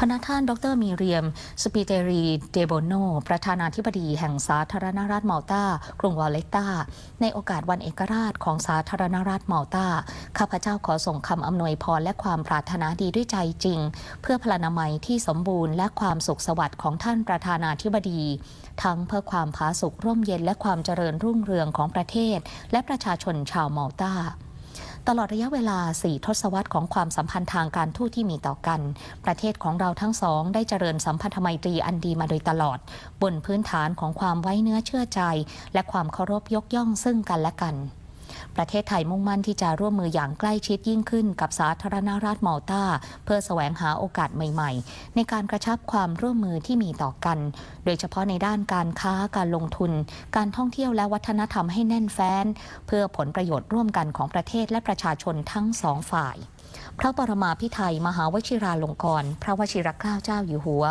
พนักท่าน ดรมีเรียม สปิเตรี เดโบโน ประธานาธิบดีแห่งสาธารณรัฐมาลตากรุงวาเลตตา ในโอกาสวันเอกราชของสาธารณรัฐมาลตา ข้าพเจ้าขอส่งคำอำนวยพรและความปรารถนาดีด้วยใจจริง เพื่อพลานามัยที่สมบูรณ์และความสุขสวัสดิ์ของท่านประธานาธิบดี ทั้งเพื่อความผาสุกร่มเย็นและความเจริญรุ่งเรืองของประเทศ และประชาชนชาวมาลตา ตลอดระยะเวลา 4 ทศวรรษของความสัมพันธ์ทางการทูตที่มีต่อกัน ประเทศของเราทั้งสอง ได้เจริญสัมพันธไมตรีอันดีมาโดยตลอด บนพื้นฐานของความไว้เนื้อเชื่อใจ และความเคารพยกย่องซึ่งกันและกัน ประเทศไทยมุ่งมั่นที่จะร่วมมืออย่างใกล้ชิดยิ่งขึ้นกับสาธารณรัฐมาลตาเพื่อแสวงหาโอกาสใหม่ ๆ ในการกระชับความร่วมมือที่มีต่อกัน โดยเฉพาะในด้านการค้าการลงทุน การท่องเที่ยวและวัฒนธรรมให้แน่นแฟ้น เพื่อผลประโยชน์ร่วมกันของประเทศและประชาชนทั้งสองฝ่าย พระปรมาภิไธยมหาวชิราลงกรณ์พระวชิรเกล้าเจ้าอยู่หัว